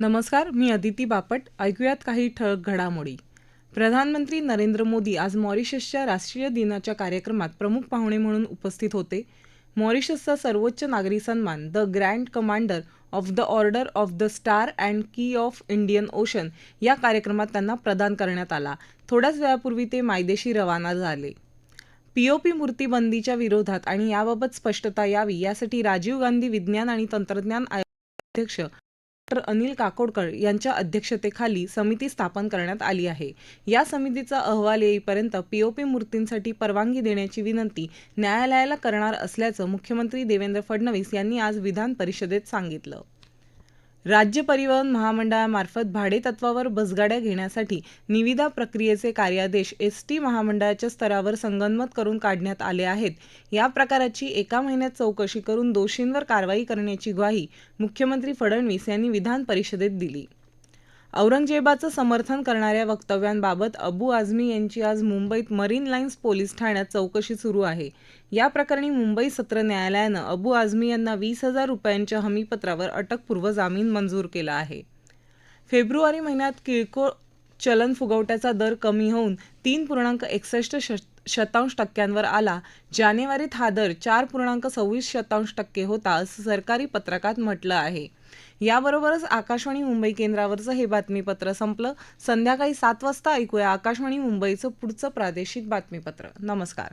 नमस्कार मी अदिती बापट. ऐकूयात काही ठळक घडामोडी. प्रधानमंत्री नरेंद्र मोदी आज मॉरिशसच्या राष्ट्रीय दिनाच्या कार्यक्रमात प्रमुख पाहुणे म्हणून उपस्थित होते. मॉरिशसचा सर्वोच्च नागरी सन्मान the grand commander of the order of the star and key of Indian ocean या कार्यक्रमात त्यांना प्रदान करण्यात आला. थोड्याच वेळापूर्वी ते मायदेशी रवाना झाले. पीओपी मूर्तीबंदीच्या विरोधात आणि याबाबत स्पष्टता यावी यासाठी राजीव गांधी विज्ञान आणि तंत्रज्ञान आयोग अध्यक्ष अनिल काकोडकर यांच्या अध्यक्षतेखाली समिती स्थापन करण्यात आली आहे. या समितीचा अहवाल येईपर्यंत पीओपी मूर्तींसाठी परवानगी देण्याची विनंती न्यायालयाला करणार असल्याचं मुख्यमंत्री देवेंद्र फडणवीस यांनी आज विधान परिषदेत सांगितलं. राज्य परिवहन महामंडळामार्फत भाडेतत्वावर बसगाड्या घेण्यासाठी निविदा प्रक्रियेचे कार्यादेश एस टी महामंडळाच्या स्तरावर संगनमत करून काढण्यात आले आहेत. या प्रकाराची एका महिन्यात चौकशी करून दोषींवर कारवाई करण्याची ग्वाही मुख्यमंत्री फडणवीस यांनी विधान परिषदेत दिली. औरंगजेबाचं समर्थन करणाऱ्या वक्तव्यांबाबत अबू आझमी यांची आज मुंबईत मरीन लाईन्स पोलीस ठाण्यात चौकशी सुरू आहे. या प्रकरणी मुंबई सत्र न्यायालयानं अबू आझमी यांना वीस हजार रुपयांच्या हमीपत्रावर अटकपूर्व जामीन मंजूर केला आहे. फेब्रुवारी महिन्यात किरकोळ चलन फुगवट्याचा दर कमी होऊन तीन पूर्णांक एकसष्ट श शतांश टक्क्यांवर आला. जानेवारीत हा दर चार पूर्णांक सव्वीस शतांश टक्के होता असं सरकारी पत्रकात म्हटलं आहे. याबरोबरच आकाशवाणी मुंबई केंद्रावरचं हे बातमीपत्र संपलं. संध्याकाळी सात वाजता ऐकूया आकाशवाणी मुंबईचं पुढचं प्रादेशिक बातमीपत्र. नमस्कार.